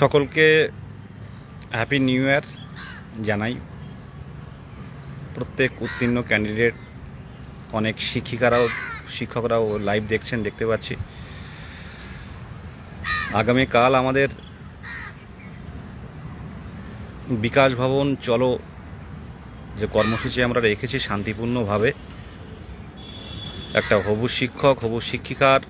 সকলকে happy new year জানাই। প্রত্যেক উত্তীর্ণ ক্যান্ডিডেট অনেক শিক্ষিকারাও, শিক্ষকরাও লাইভ দেখছেন, দেখতে পাচ্ছি। আগামীকাল আমাদের বিকাশ ভবন, চলো, যে কর্মসূচি আমরা রেখেছি শান্তিপূর্ণভাবে। একটা হবু শিক্ষক, হবু শিক্ষিকার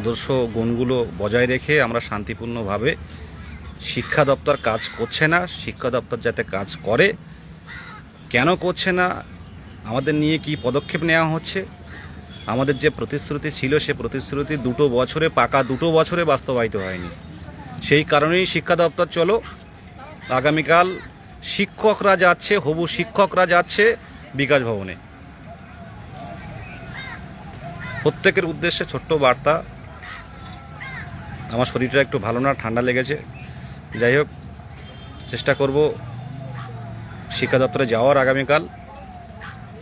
আদর্শ গুণগুলো বজায় রেখে আমরা শান্তিপূর্ণভাবে শিক্ষা দপ্তর কাজ করছে না, শিক্ষা দপ্তর যাতে কাজ করে। কেন করছে না? আমাদের নিয়ে কি পদক্ষেপ নেওয়া হচ্ছে? আমাদের যে প্রতিশ্রুতি ছিল, সে প্রতিশ্রুতি দুটো বছরে, পাকা দুটো বছরে বাস্তবায়িত হয়নি। সেই কারণেই শিক্ষা দপ্তর, চলো, আগামীকাল শিক্ষকরা যাচ্ছে, হবু শিক্ষকরা যাচ্ছে বিকাশ ভবনে। প্রত্যেকের উদ্দেশ্যে ছোট্ট বার্তা আমার শরীরটা একটু ভালো না, ঠান্ডা লেগেছে। যাই হোক, চেষ্টা করব শিক্ষা দপ্তরে যাওয়ার আগামীকাল।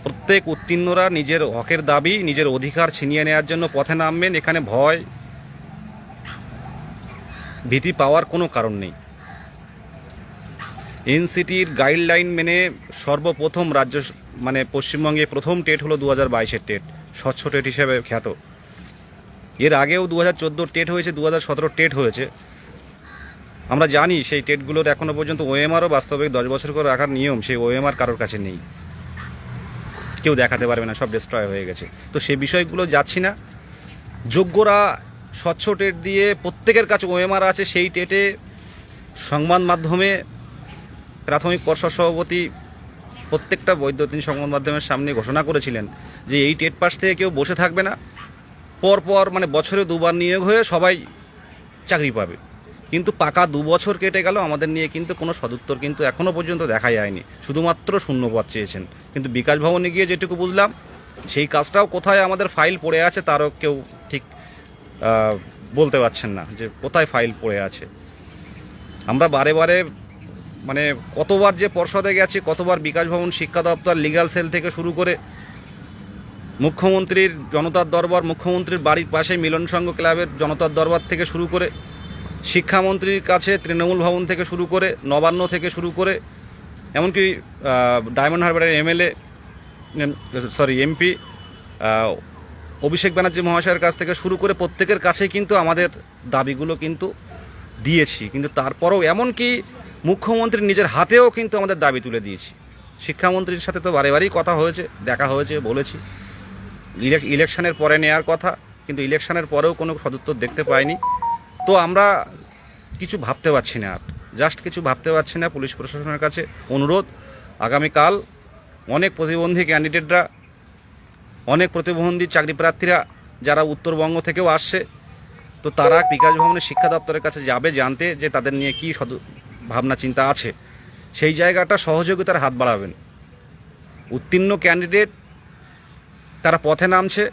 প্রত্যেক উত্তীর্ণরা নিজের হকের দাবি, নিজের অধিকার ছিনিয়ে নেওয়ার জন্য পথে নামবেন। এখানে ভয়, ভীতি পাওয়ার কোনো কারণ নেই। এনসিটির গাইডলাইন মেনে সর্বপ্রথম রাজ্য মানে পশ্চিমবঙ্গে প্রথম টেট হলো দু হাজার বাইশের টেট, স্বচ্ছ টেট হিসেবে খ্যাত। এর আগেও দু হাজার টেট হয়েছে দু হাজার সতেরো টেট হয়েছে। আমরা জানি সেই টেটগুলোর এখনও পর্যন্ত ওএমআরও বাস্তবিক দশ বছর করে রাখার নিয়ম, সেই ওএমআর কারোর কাছে নেই। কেউ দেখাতে পারবে না, সব ডিস্ট্রয় হয়ে গেছে। তো সে বিষয়গুলো যাচ্ছি না। যোগ্যরা স্বচ্ছ টেট দিয়ে প্রত্যেকের কাছে ওএমআর আছে, সেই টেটে সংবাদ মাধ্যমে প্রাথমিক পর্ষদ সভাপতি প্রত্যেকটা বৈদ্যুতিন সংবাদ মাধ্যমের সামনে ঘোষণা করেছিলেন যে এই টেট পাস থেকে কেউ বসে থাকবে না। পর পর মানে বছরে দুবার নিয়োগ হয়ে সবাই চাকরি পাবে। কিন্তু পাকা দু বছর কেটে গেল, আমাদের নিয়ে কিন্তু কোনো সদুত্তর কিন্তু এখনও পর্যন্ত দেখা যায়নি। শুধুমাত্র শূন্যপদ চেয়েছেন। কিন্তু বিকাশ ভবনে গিয়ে যেটুকু বুঝলাম, সেই কাজটাও কোথায় আমাদের ফাইল পড়ে আছে তারও কেউ ঠিক বলতে পারছেন না যে কোথায় ফাইল পড়ে আছে। আমরা বারে বারে মানে কতবার যে পর্ষদে গেছি, কতবার বিকাশ ভবন শিক্ষা দপ্তর লিগ্যাল সেল থেকে শুরু করে মুখ্যমন্ত্রীর জনতার দরবার, মুখ্যমন্ত্রীর বাড়ির পাশে মিলন সংঘ ক্লাবের জনতার দরবার থেকে শুরু করে শিক্ষামন্ত্রীর কাছে, তৃণমূল ভবন থেকে শুরু করে, নবান্ন থেকে শুরু করে, এমনকি ডায়মন্ড হারবারের MLA sorry MP Abhishek Banerjee মহাশয়ের কাছ থেকে শুরু করে প্রত্যেকের কাছেই কিন্তু আমাদের দাবিগুলো কিন্তু দিয়েছি। কিন্তু তারপরেও এমনকি মুখ্যমন্ত্রী নিজের হাতেও কিন্তু আমাদের দাবি তুলে দিয়েছি। শিক্ষামন্ত্রীর সাথে তো বারে বারেই কথা হয়েছে, দেখা হয়েছে, বলেছি। ইলেকশনের পরে নেয়ার কথা, কিন্তু ইলেকশনের পরেও কোনো সদুত্তর দেখতে পাইনি। তো আমরা কিছু ভাবতে পারছি না আর। জাস্ট কিছু ভাবতে পারছি না, পুলিশ প্রশাসনের কাছে অনুরোধ। আগামীকাল অনেক প্রতিবন্ধী ক্যান্ডিডেটরা অনেক প্রতিবন্ধী চাকরি প্রার্থীরা যারা উত্তরবঙ্গ থেকেও আসছে, তো তারা বিকাশ ভবনের শিক্ষা দপ্তরের কাছে যাবে জানতে যে তাদের নিয়ে কী সদ ভাবনা, চিন্তা আছে। সেই জায়গাটা সহযোগিতার হাত বাড়াবেন। উত্তীর্ণ ক্যান্ডিডেট তারা পথে নামছে,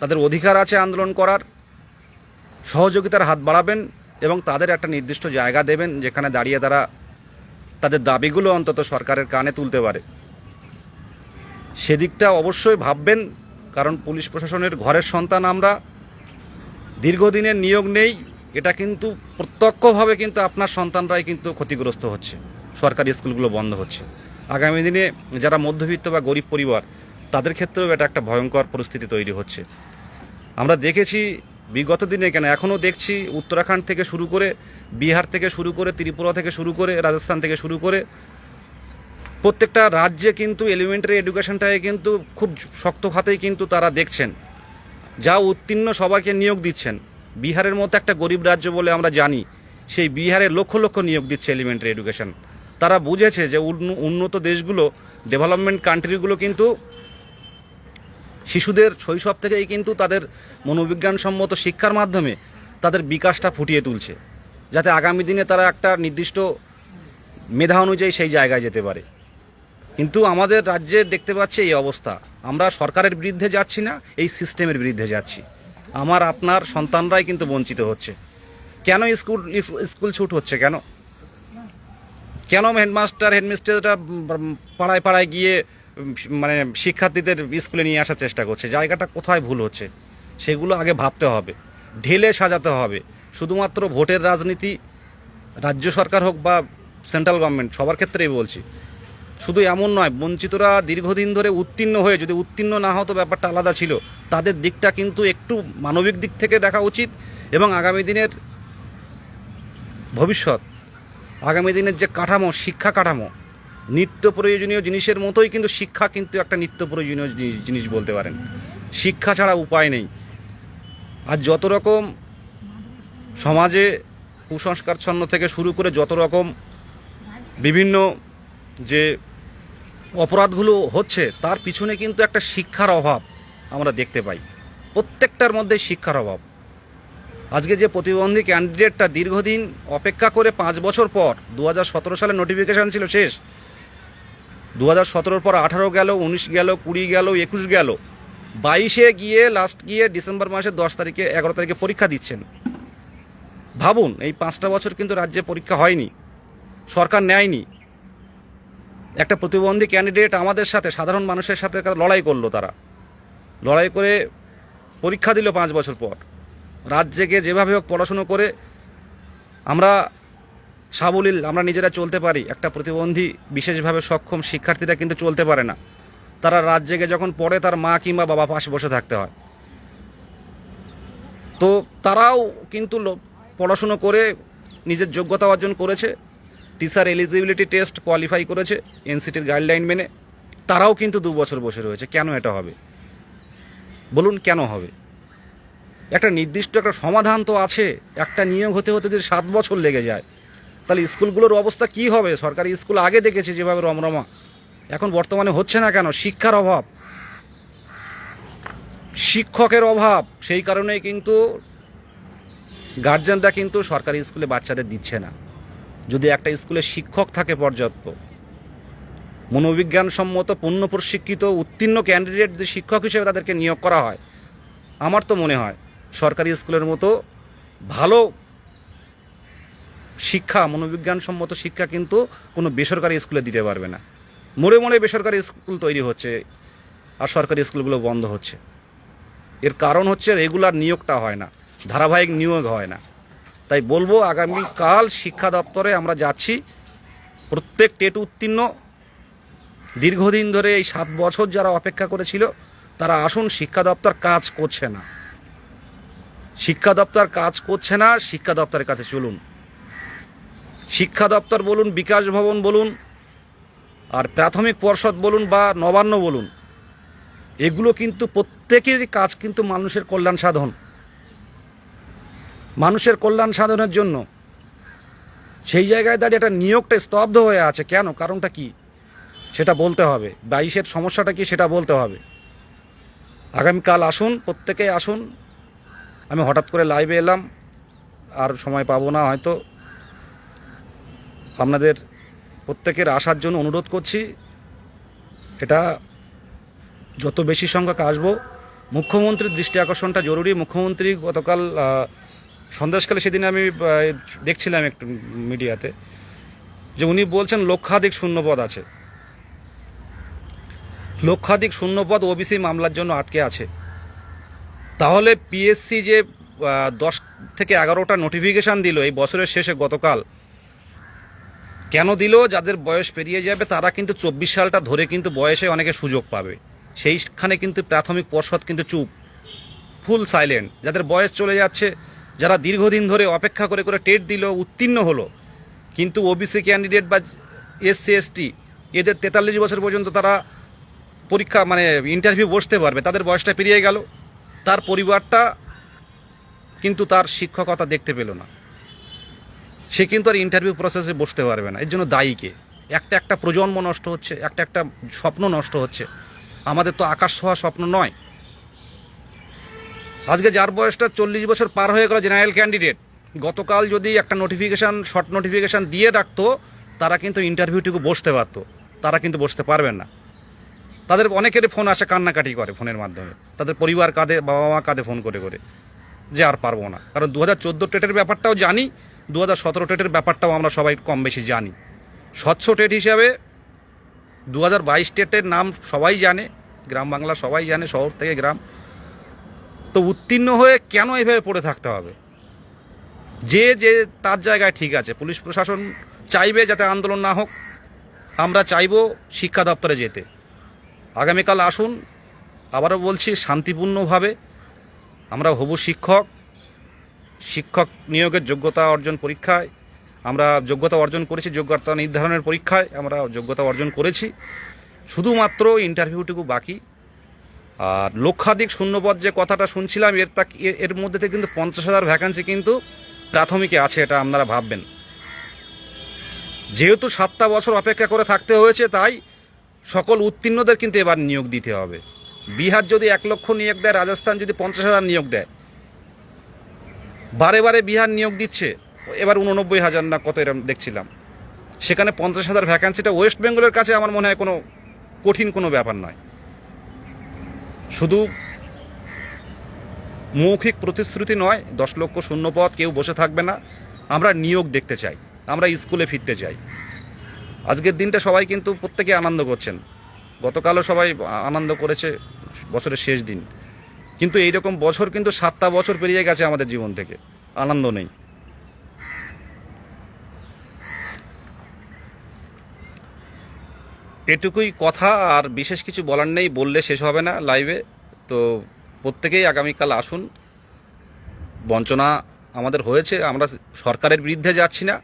তাদের অধিকার আছে আন্দোলন করার, সহযোগিতার হাত বাড়াবেন এবং তাদের একটা নির্দিষ্ট জায়গা দেবেন যেখানে দাঁড়িয়ে তারা তাদের দাবিগুলো অন্তত সরকারের কানে তুলতে পারে। সেদিকটা অবশ্যই ভাববেন, কারণ পুলিশ প্রশাসনের ঘরের সন্তান আমরা। দীর্ঘদিনের নিয়োগ নেই, এটা কিন্তু প্রত্যক্ষভাবে কিন্তু আপনার সন্তানরাই কিন্তু ক্ষতিগ্রস্ত হচ্ছে। সরকারি স্কুলগুলো বন্ধ হচ্ছে। আগামী দিনে যারা মধ্যবিত্ত বা গরিব পরিবার তাদের ক্ষেত্রেও এটা একটা ভয়ঙ্কর পরিস্থিতি তৈরি হচ্ছে। আমরা দেখেছি, বিগত দিনে কেন এখনও দেখছি, উত্তরাখণ্ড থেকে শুরু করে, বিহার থেকে শুরু করে, ত্রিপুরা থেকে শুরু করে, রাজস্থান থেকে শুরু করে, প্রত্যেকটা রাজ্যে কিন্তু এলিমেন্টারি এডুকেশনটাকে কিন্তু খুব শক্ত খাতেই কিন্তু তারা দেখছেন। যা উত্তীর্ণ সবাইকে নিয়োগ দিচ্ছেন। বিহারের মতো একটা গরিব রাজ্য বলে আমরা জানি, সেই বিহারে লক্ষ লক্ষ নিয়োগ দিচ্ছে এলিমেন্টারি এডুকেশন তারা বুঝেছে যে উন্ন- উন্নত দেশগুলো ডেভেলপমেন্ট কান্ট্রিগুলো কিন্তু শিশুদের শৈশব থেকেই কিন্তু তাদের মনোবিজ্ঞানসম্মত শিক্ষার মাধ্যমে তাদের বিকাশটা ফুটিয়ে তুলছে, যাতে আগামী দিনে তারা একটা নির্দিষ্ট মেধা অনুযায়ী সেই জায়গায় যেতে পারে। কিন্তু আমাদের রাজ্যে দেখতে পাচ্ছি এই অবস্থা। আমরা সরকারের বিরুদ্ধে যাচ্ছি না, এই সিস্টেমের বিরুদ্ধে যাচ্ছি। আমার, আপনার সন্তানরাই কিন্তু বঞ্চিত হচ্ছে। কেন স্কুল স্কুল ছুট হচ্ছে কেন? কেন হেডমাস্টার হেডমিস্ট্রেসরা পাড়ায় পাড়ায় গিয়ে মানে শিক্ষার্থীদের স্কুলে নিয়ে আসার চেষ্টা করছে। জায়গাটা কোথায় ভুল হচ্ছে? সেগুলো আগে ভাবতে হবে। ঢেলে সাজাতে হবে। শুধুমাত্র ভোটের রাজনীতি, রাজ্য সরকার হোক বা সেন্ট্রাল গভর্নমেন্ট, সবার ক্ষেত্রেই বলছি। শুধু এমন নয়, বঞ্চিতরা দীর্ঘদিন ধরে উত্তীর্ণ হয়ে, যদি উত্তীর্ণ না হতো ব্যাপারটা আলাদা ছিল। তাদের দিকটা কিন্তু একটু মানবিক দিক থেকে দেখা উচিত এবং আগামী দিনের ভবিষ্যৎ, আগামী দিনের যে কাঠামো, শিক্ষা কাঠামো নিত্য প্রয়োজনীয় জিনিসের মতোই কিন্তু শিক্ষা কিন্তু একটা নিত্য প্রয়োজনীয় জিনিস বলতে পারেন। শিক্ষা ছাড়া উপায় নেই। আর যত রকম সমাজে কুসংস্কারচ্ছন্ন থেকে শুরু করে যত রকম বিভিন্ন যে অপরাধগুলো হচ্ছে, তার পিছনে কিন্তু একটা শিক্ষার অভাব আমরা দেখতে পাই। প্রত্যেকটার মধ্যে শিক্ষার অভাব। আজকে যে প্রতিবন্ধী ক্যান্ডিডেটটা দীর্ঘদিন অপেক্ষা করে পাঁচ বছর পর, দু হাজার সতেরো সালে নোটিফিকেশান ছিল শেষ দু হাজার সতেরোর পর আঠারো গেল, উনিশ গেল, কুড়ি গেল, একুশ গেল। বাইশে গিয়ে লাস্ট গিয়ে ডিসেম্বর মাসের দশ তারিখে, এগারো তারিখে পরীক্ষা দিচ্ছেন। ভাবুন, এই পাঁচটা বছর কিন্তু রাজ্যে পরীক্ষা হয়নি, সরকার নেয়নি। একটা প্রতিবন্ধী ক্যান্ডিডেট আমাদের সাথে, সাধারণ মানুষের সাথে লড়াই করল তারা। লড়াই করে পরীক্ষা দিল পাঁচ বছর পর। রাত জেগে যেভাবে হোক পড়াশুনো করে আমরা সাবলীল, আমরা নিজেরা চলতে পারি। একটা প্রতিবন্ধী বিশেষভাবে সক্ষম শিক্ষার্থীরা কিন্তু চলতে পারে না। তারা রাত জেগে যখন পড়ে, তার মা কিংবা বাবা পাশে বসে থাকতে হয়। তো তারাও কিন্তু পড়াশুনো করে নিজের যোগ্যতা অর্জন করেছে। টিচার এলিজিবিলিটি টেস্ট কোয়ালিফাই করেছে, এনসিটির গাইডলাইন মেনে। তারাও কিন্তু দু বছর বসে রয়েছে। কেন এটা হবে? বলুন, কেন হবে? একটা নির্দিষ্ট একটা সমাধান তো আছে। একটা নিয়োগ হতে হতে যদি সাত বছর লেগে যায় তাহলে স্কুলগুলোর অবস্থা কি হবে? সরকারি স্কুল আগে দেখেছি যেভাবে রমরমা। এখন বর্তমানে হচ্ছে না কেন? শিক্ষার অভাব। শিক্ষকের অভাব। সেই কারণেই কিন্তু গার্জেনরা কিন্তু সরকারি স্কুলে বাচ্চাদের দিচ্ছে না। যদি একটা স্কুলে শিক্ষক থাকে পর্যাপ্ত, মনোবিজ্ঞানসম্মত, পূর্ণ প্রশিক্ষিত, উত্তীর্ণ ক্যান্ডিডেট যদি শিক্ষক হিসেবে তাদেরকে নিয়োগ করা হয়, আমার তো মনে হয় সরকারি স্কুলের মতো ভালো শিক্ষা, মনোবিজ্ঞানসম্মত শিক্ষা কিন্তু কোনো বেসরকারি স্কুলে দিতে পারবে না। মোড়ে মোড়ে বেসরকারি স্কুল তৈরি হচ্ছে আর সরকারি স্কুলগুলো বন্ধ হচ্ছে। এর কারণ হচ্ছে রেগুলার নিয়োগটা হয় না, ধারাবাহিক নিয়োগ হয় না। তাই বলব আগামীকাল শিক্ষা দপ্তরে আমরা যাচ্ছি, প্রত্যেক টেট উত্তীর্ণ। দীর্ঘদিন ধরে এই সাত বছর যারা অপেক্ষা করেছিল, তারা আসুন শিক্ষা দপ্তর কাজ করছে না। শিক্ষা দপ্তর কাজ করছে না, শিক্ষা দপ্তরের কাছে চলুন। শিক্ষা দপ্তর বলুন, বিকাশ ভবন বলুন, আর প্রাথমিক পর্ষদ বলুন বা নবান্ন বলুন, এগুলো কিন্তু প্রত্যেকেরই কাজ কিন্তু মানুষের কল্যাণ সাধন। মানুষের কল্যাণ সাধনের জন্য সেই জায়গায় দাঁড়িয়ে একটা নিয়োগটা স্তব্ধ হয়ে আছে। কেন? কারণটা কি? সেটা বলতে হবে। বাইশের সমস্যাটা কি সেটা বলতে হবে। আগামীকাল আসুন, প্রত্যেকেই আসুন। আমি হঠাৎ করে লাইভে এলাম, আর সময় পাবো না হয়তো। আপনাদের প্রত্যেকের আসার জন্য অনুরোধ করছি। এটা যত বেশি সংখ্যক আসব, মুখ্যমন্ত্রীর দৃষ্টি আকর্ষণটা জরুরি। মুখ্যমন্ত্রী গতকাল সন্দেশকালে সেদিন আমি দেখছিলাম একটু মিডিয়াতে যে উনি বলছেন লক্ষাধিক শূন্যপদ আছে। লক্ষাধিক শূন্যপদ ওবিসি মামলার জন্য আটকে আছে। তাহলে পিএসসি যে দশ থেকে এগারোটা নোটিফিকেশান দিল এই বছরের শেষে গতকাল কেন দিল? যাদের বয়স পেরিয়ে যাবে, তারা কিন্তু চব্বিশ সালটা ধরে কিন্তু বয়সে অনেকে সুযোগ পাবে। সেইখানে কিন্তু প্রাথমিক পর্ষদ কিন্তু চুপ, ফুল সাইলেন্ট। যাদের বয়স চলে যাচ্ছে, যারা দীর্ঘদিন ধরে অপেক্ষা করে করে টেট দিল, উত্তীর্ণ হলো, কিন্তু ওবিসি ক্যান্ডিডেট বা এসসি এসটি এদের তেতাল্লিশ বছর পর্যন্ত তারা পরীক্ষা মানে ইন্টারভিউ বসতে পারবে। তাদের বয়সটা পেরিয়ে গেল। তার পরিবারটা কিন্তু তার শিক্ষকতা দেখতে পেল না। সে কিন্তু আর ইন্টারভিউ প্রসেসে বসতে পারবে না। এর জন্য দায়ী কে? একটা একটা প্রজন্ম নষ্ট হচ্ছে, একটা একটা স্বপ্ন নষ্ট হচ্ছে। আমাদের তো আকাশ ছোঁয়া স্বপ্ন নয়। আজকে যার বয়সটা চল্লিশ বছর পার হয়ে গেল জেনারেল ক্যান্ডিডেট গতকাল যদি একটা নোটিফিকেশান শর্ট নোটিফিকেশান দিয়ে রাখতো তারা কিন্তু ইন্টারভিউটুকু বসতে পারতো। তারা কিন্তু বসতে পারবেন না। তাদের অনেকেরই ফোন আসে কান্নাকাটি করে ফোনের মাধ্যমে। তাদের পরিবার কাঁদে বাবা মা কাঁধে ফোন করে করে। যে আর পারব না। কারণ দু হাজার চোদ্দ টেটের ব্যাপারটাও জানি দু হাজার সতেরো টেটের ব্যাপারটাও আমরা সবাই কম বেশি জানি। স্বচ্ছ টেট হিসাবে দু হাজার বাইশ টেটের নাম সবাই জানে, গ্রাম বাংলা সবাই জানে, শহর থেকে গ্রাম। তো উত্তীর্ণ হয়ে কেন এভাবে পড়ে থাকতে হবে? যে যে তার জায়গায় ঠিক আছে, পুলিশ প্রশাসন চাইবে যাতে আন্দোলন না হোক, আমরা চাইব শিক্ষা দপ্তরে যেতে। আগামীকাল আসুন, আবারও বলছি, শান্তিপূর্ণভাবে আমরা হবু শিক্ষক শিক্ষক নিয়োগের যোগ্যতা অর্জন পরীক্ষায়, আমরা যোগ্যতা অর্জন করেছি, যোগ্যতা নির্ধারণের পরীক্ষায় আমরা যোগ্যতা অর্জন করেছি। শুধুমাত্র ইন্টারভিউটুকু বাকি। আর লক্ষাধিক শূন্যপদ যে কথাটা শুনছিলাম, এর তা এর- মধ্যে থেকে কিন্তু পঞ্চাশ হাজার ভ্যাকান্সি কিন্তু প্রাথমিকে আছে, এটা আপনারা ভাববেন। যেহেতু সাতটা বছর অপেক্ষা করে থাকতে হয়েছে, তাই সকল উত্তীর্ণদের কিন্তু এবার নিয়োগ দিতে হবে। বিহার যদি এক লক্ষ নিয়োগ দেয়, রাজস্থান যদি পঞ্চাশ হাজার নিয়োগ দেয় বারে বারে বিহার নিয়োগ দিচ্ছে। এবার উননব্বই হাজার না কত এরকম দেখছিলাম। সেখানে পঞ্চাশ হাজার ভ্যাকান্সিটা ওয়েস্ট বেঙ্গলের কাছে আমার মনে হয় কোনো কঠিন কোনো ব্যাপার নয়। শুধু মৌখিক প্রতিশ্রুতি নয়, দশ লক্ষ শূন্য পদ, কেউ বসে থাকবে না। আমরা নিয়োগ দেখতে চাই, আমরা স্কুলে ফিরতে চাই। আজকের দিনটা সবাই কিন্তু প্রত্যেকে আনন্দ করছেন। গতকালও সবাই আনন্দ করেছে, বছরের শেষ দিন। কিন্তু এইরকম বছর কিন্তু সাতটা বছর পেরিয়ে গেছে আমাদের জীবন থেকে। আনন্দ নেই। এটুকুই কথা, আর বিশেষ কিছু বলার নেই, বললে শেষ হবে না লাইভে তো প্রত্যেকেই আগামীকাল আসুন। বঞ্চনা আমাদের হয়েছে, আমরা সরকারের বিরুদ্ধে যাচ্ছি না,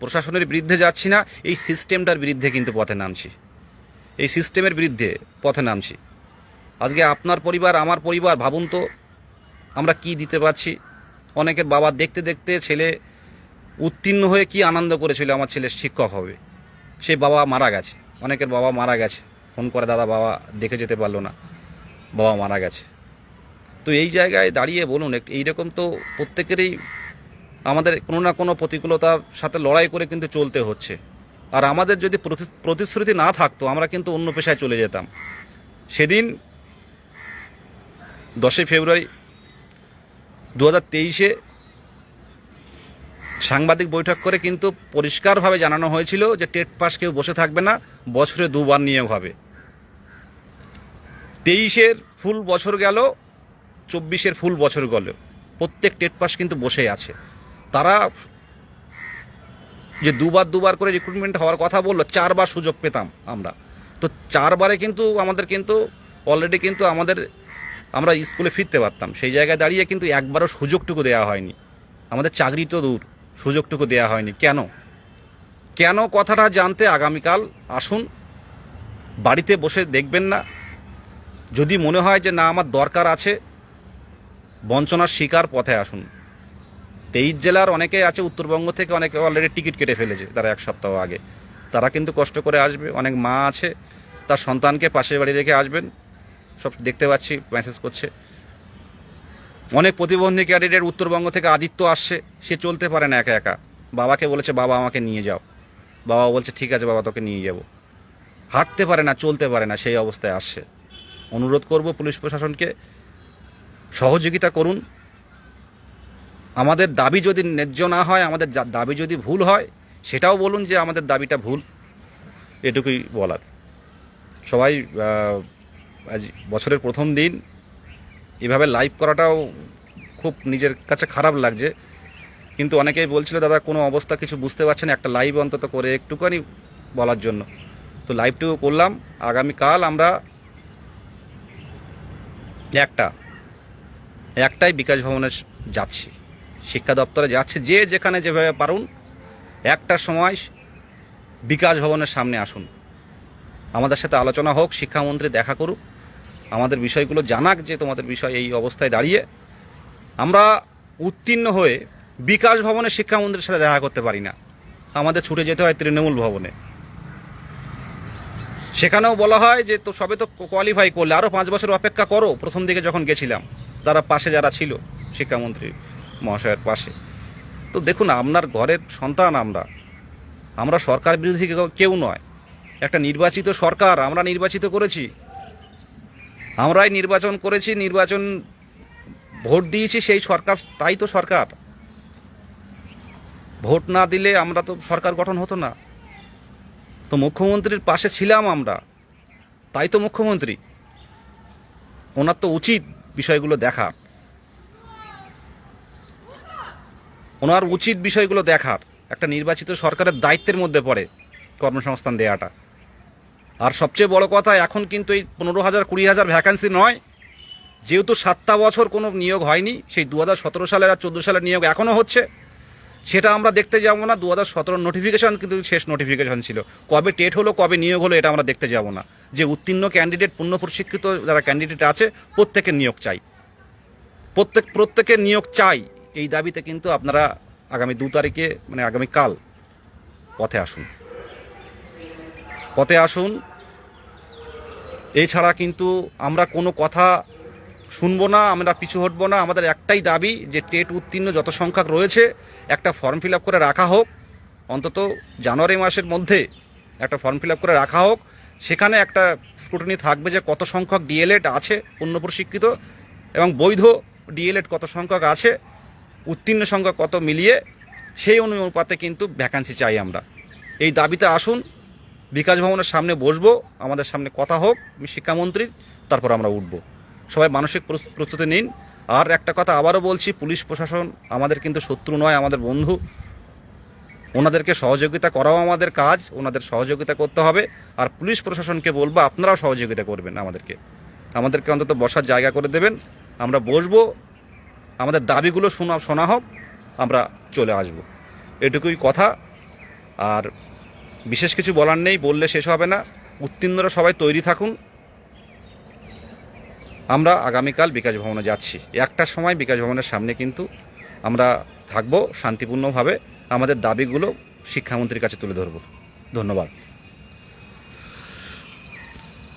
প্রশাসনের বিরুদ্ধে যাচ্ছি না, এই সিস্টেমটার বিরুদ্ধে কিন্তু পথে নামছি। এই সিস্টেমের বিরুদ্ধে পথে নামছি। আজকে আপনার পরিবার, আমার পরিবার, ভাবুন তো আমরা কি দিতে পারছি। অনেকের বাবা দেখতে দেখতে ছেলে উত্তীর্ণ হয়ে কি আনন্দ করেছিল আমার ছেলে শিক্ষক হবে। সেই বাবা মারা গেছে। অনেকের বাবা মারা গেছে। ফোন করে দাদা, বাবা দেখে যেতে পারল না। বাবা মারা গেছে। তো এই জায়গায় দাঁড়িয়ে বলুন এইরকম তো প্রত্যেকেরই আমাদের কোনো না কোনো প্রতিকূলতার সাথে লড়াই করে কিন্তু চলতে হচ্ছে। আর আমাদের যদি প্রতি- প্রতিশ্রুতি না থাকতো, আমরা কিন্তু অন্য পেশায় চলে যেতাম। সেদিন দশই ফেব্রুয়ারি দু হাজার তেইশে সাংবাদিক বৈঠক করে কিন্তু পরিষ্কারভাবে জানানো হয়েছিল যে টেট পাস কেউ বসে থাকবে না, বছরে দুবার নিয়োগ হবে। তেইশের ফুল বছর গেল, চব্বিশের ফুল বছর গেল। প্রত্যেক টেট পাস কিন্তু বসে আছে। তারা যে দুবার দুবার করে রিক্রুটমেন্ট হওয়ার কথা বলল, চারবার সুযোগ পেতাম আমরা। তো চারবারে কিন্তু আমাদের কিন্তু অলরেডি কিন্তু আমাদের আমরা স্কুলে ফিরতে পারতাম। সেই জায়গায় দাঁড়িয়ে কিন্তু একবারও সুযোগটুকু দেওয়া হয়নি। আমাদের চাকরি তো দূর, সুযোগটুকু দেওয়া হয়নি। কেন? কেন কথাটা জানতে আগামীকাল আসুন, বাড়িতে বসে দেখবেন না। যদি মনে হয় যে না, আমার দরকার আছে, বঞ্চনার শিকার পথে আসুন। তেইশ জেলার অনেকে আছে, উত্তরবঙ্গ থেকে অনেকে অলরেডি টিকিট কেটে ফেলেছে তারা এক সপ্তাহ আগে। তারা কিন্তু কষ্ট করে আসবে, অনেক মা আছে, তার সন্তানকে পাশের বাড়ি রেখে আসবেন। সব দেখতে পাচ্ছি মেসেজ করছে। অনেক প্রতিবন্ধী ক্যাডেটের উত্তরবঙ্গ থেকে আদিত্য আসছে, সে চলতে পারে না একা একা। বাবাকে বলেছে, বাবা, আমাকে নিয়ে যাও। বাবা বলছে, ঠিক আছে বাবা, তোকে নিয়ে যাব। হাঁটতে পারে না, চলতে পারে না, সেই অবস্থায় আসছে। অনুরোধ করব পুলিশ প্রশাসনকে, সহযোগিতা করুন। আমাদের দাবি যদি ন্যায্য না হয়, আমাদের দাবি যদি ভুল হয়, সেটাও বলুন যে আমাদের দাবিটা ভুল। এটুকুই বলার। সবাই আজ বছরের প্রথম দিন, এভাবে লাইভ করাটাও খুব নিজের কাছে খারাপ লাগছে। কিন্তু অনেকেই বলছিল, দাদা, কোনো অবস্থা কিছু বুঝতে পারছেন একটা লাইভ অন্তত করে একটুখানি বলার জন্য। তো লাইভটুকু করলাম। আগামীকাল আমরা একটা, একটাই বিকাশ ভবনে যাচ্ছি। শিক্ষা দপ্তরে যাচ্ছে, যে যেখানে যেভাবে পারুন একটার সময় বিকাশ ভবনের সামনে আসুন। আমাদের সাথে আলোচনা হোক, শিক্ষামন্ত্রী দেখা করুক। আমাদের বিষয়গুলো জানাক যে তোমাদের বিষয় এই অবস্থায় দাঁড়িয়ে। আমরা উত্তীর্ণ হয়ে বিকাশ ভবনে শিক্ষামন্ত্রীর সাথে দেখা করতে পারি না। আমাদের ছুটে যেতে হয় তৃণমূল ভবনে। সেখানেও বলা হয় যে, তো সবে তো কোয়ালিফাই করলে আরও পাঁচ বছর অপেক্ষা করো। প্রথম দিকে যখন গেছিলাম, তারা পাশে যারা ছিল শিক্ষামন্ত্রী মহাশয়ের পাশে। তো দেখুন, আপনার ঘরের সন্তান আমরা। আমরা সরকার বিরোধী কেউ- নয়। একটা নির্বাচিত সরকার আমরা নির্বাচিত করেছি। আমরাই নির্বাচন করেছি, নির্বাচন ভোট দিয়েছি, সেই সরকার, তাই তো সরকার। ভোট না দিলে আমরা তো সরকার গঠন হতো না। তো মুখ্যমন্ত্রীর পাশে ছিলাম আমরা। তাই তো মুখ্যমন্ত্রী। ওনার তো উচিত বিষয়গুলো দেখা ওনার উচিত বিষয়গুলো দেখার। একটা নির্বাচিত সরকারের দায়িত্বের মধ্যে পড়ে কর্মসংস্থান দেওয়াটা আর সবচেয়ে বড় কথা, এখন কিন্তু এই পনেরো হাজার, কুড়ি হাজার ভ্যাকান্সি নয়। যেহেতু সাতটা বছর কোনো নিয়োগ হয়নি, সেই দু হাজার সতেরো সালের আর চোদ্দ সালের নিয়োগ এখনও হচ্ছে। সেটা আমরা দেখতে যাব না। দু হাজার সতেরো নোটিফিকেশন কিন্তু শেষ নোটিফিকেশান ছিল। কবে টেট হলো, কবে নিয়োগ হলো, এটা আমরা দেখতে যাব না। যে উত্তীর্ণ ক্যান্ডিডেট পূর্ণ প্রশিক্ষিত যারা ক্যান্ডিডেট আছে, প্রত্যেকের নিয়োগ চাই। প্রত্যেক, প্রত্যেকের নিয়োগ চাই। এই দাবিতে কিন্তু আপনারা আগামী দু তারিখে মানে আগামী কাল পথে আসুন। পথে আসুন। এছাড়া কিন্তু আমরা কোনো কথা শুনব না, আমরা পিছু হটবো না। আমাদের একটাই দাবি যে টেট উত্তীর্ণ যত সংখ্যক রয়েছে, একটা ফর্ম ফিল করে রাখা হোক। অন্তত জানুয়ারি মাসের মধ্যে একটা ফর্ম ফিল করে রাখা হোক। সেখানে একটা স্ক্রুটিনি থাকবে যে কত সংখ্যক ডিএলএড আছে পূর্ণ প্রশিক্ষিত এবং বৈধ ডিএলএড কত সংখ্যক আছে, উত্তীর্ণ সংখ্যা কত মিলিয়ে সেই অনুপাতে কিন্তু ভ্যাকান্সি চাই আমরা। এই দাবিতে আসুন। বিকাশ ভবনের সামনে বসবো, আমাদের সামনে কথা হোক শিক্ষামন্ত্রীর তারপর আমরা উঠবো। সবাই মানসিক প্রস- প্রস্তুতি নিন। আর একটা কথা আবারও বলছি, পুলিশ প্রশাসন আমাদের কিন্তু শত্রু নয়, আমাদের বন্ধু। ওনাদেরকে সহযোগিতা করাও আমাদের কাজ, ওনাদের সহযোগিতা করতে হবে। আর পুলিশ প্রশাসনকে বলব, আপনারাও সহযোগিতা করবেন আমাদেরকে। আমাদেরকে অন্তত বসার জায়গা করে দেবেন। আমরা বসবো, আমাদের দাবিগুলো শোনা শোনা হোক, আমরা চলে আসব। এটুকুই কথা। আর বিশেষ কিছু বলার নেই, বললে শেষ হবে না। উত্তীর্ণরা সবাই তৈরি থাকুন। আমরা আগামীকাল বিকাশ ভবনে যাচ্ছি। একটার সময় বিকাশ ভবনের সামনে কিন্তু আমরা থাকব শান্তিপূর্ণভাবে। আমাদের দাবিগুলো শিক্ষামন্ত্রীর কাছে তুলে ধরব। ধন্যবাদ।